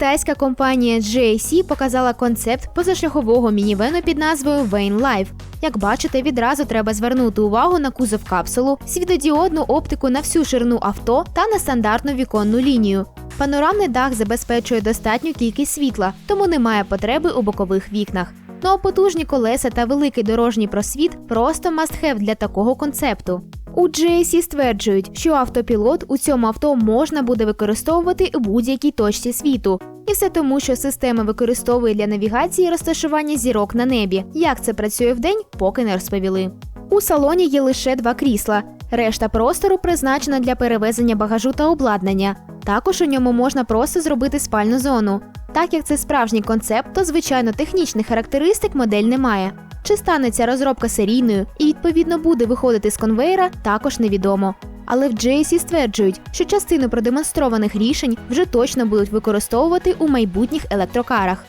Китайська компанія GAC показала концепт позашляхового мінівену під назвою Vane Life. Як бачите, відразу треба звернути увагу на кузов капсулу, світодіодну оптику на всю ширину авто та на стандартну віконну лінію. Панорамний дах забезпечує достатню кількість світла, тому немає потреби у бокових вікнах. Ну а потужні колеса та великий дорожній просвіт просто must-have для такого концепту. У GAC стверджують, що автопілот у цьому авто можна буде використовувати у будь-якій точці світу. І все тому, що система використовує для навігації розташування зірок на небі. Як це працює вдень, поки не розповіли. У салоні є лише два крісла. Решта простору призначена для перевезення багажу та обладнання. Також у ньому можна просто зробити спальну зону. Так як це справжній концепт, то звичайно технічних характеристик модель немає. Чи станеться розробка серійною і відповідно буде виходити з конвейера, також невідомо. Але в JC стверджують, що частину продемонстрованих рішень вже точно будуть використовувати у майбутніх електрокарах.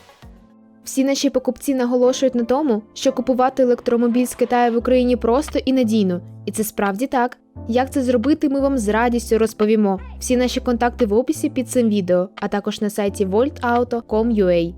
Всі наші покупці наголошують на тому, що купувати електромобіль з Китаю в Україні просто і надійно, і це справді так. Як це зробити, ми вам з радістю розповімо. Всі наші контакти в описі під цим відео, а також на сайті voltauto.com.ua.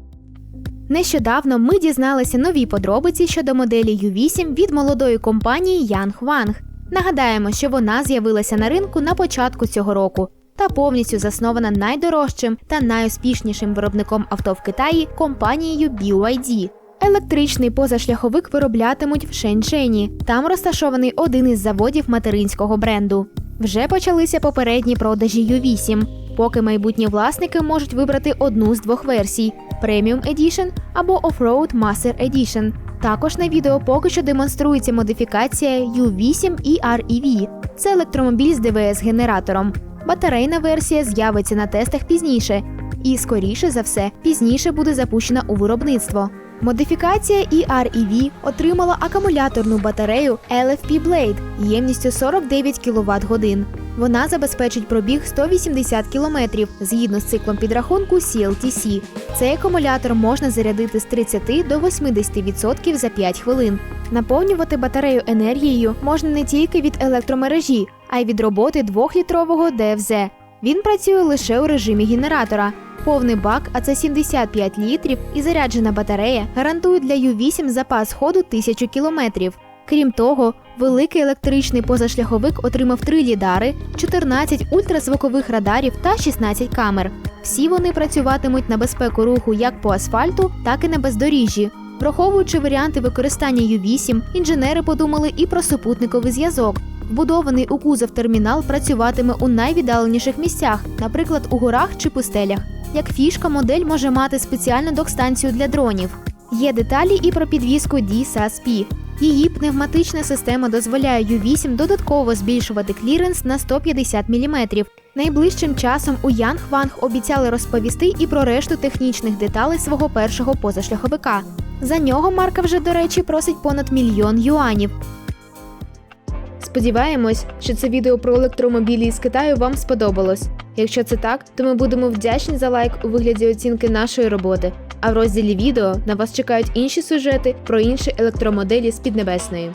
Нещодавно ми дізналися нові подробиці щодо моделі U8 від молодої компанії Yang Wang. Нагадаємо, що вона з'явилася на ринку на початку цього року та повністю заснована найдорожчим та найуспішнішим виробником авто в Китаї компанією BYD. Електричний позашляховик вироблятимуть в Шенчжені. Там розташований один із заводів материнського бренду. Вже почалися попередні продажі U8, поки майбутні власники можуть вибрати одну з двох версій: Premium Edition або Offroad Master Edition. Також на відео поки що демонструється модифікація U8 EREV. Це електромобіль з ДВС-генератором. Батарейна версія з'явиться на тестах пізніше, і, скоріше за все, пізніше буде запущена у виробництво. Модифікація EREV отримала акумуляторну батарею LFP Blade ємністю 49 кВт годин. Вона забезпечить пробіг 180 км згідно з циклом підрахунку CLTC. Цей акумулятор можна зарядити з 30 до 80% за 5 хвилин. Наповнювати батарею енергією можна не тільки від електромережі, а й від роботи 2-літрового ДФЗ. Він працює лише у режимі генератора. Повний бак, а це 75 літрів, і заряджена батарея гарантують для Ю8 запас ходу 1000 кілометрів. Крім того, великий електричний позашляховик отримав 3 лідари, 14 ультразвукових радарів та 16 камер. Всі вони працюватимуть на безпеку руху як по асфальту, так і на бездоріжжі. Враховуючи варіанти використання Ю8, інженери подумали і про супутниковий зв'язок. Вбудований у кузов термінал працюватиме у найвіддаленіших місцях, наприклад, у горах чи пустелях. Як фішка, модель може мати спеціальну док-станцію для дронів. Є деталі і про підвізку DSASP. Її пневматична система дозволяє U8 додатково збільшувати кліренс на 150 мм. Найближчим часом у Янгванг обіцяли розповісти і про решту технічних деталей свого першого позашляховика. За нього марка вже, до речі, просить понад мільйон юанів. Сподіваємось, що це відео про електромобілі із Китаю вам сподобалось. Якщо це так, то ми будемо вдячні за лайк у вигляді оцінки нашої роботи. А в розділі відео на вас чекають інші сюжети про інші електромоделі з Піднебесної.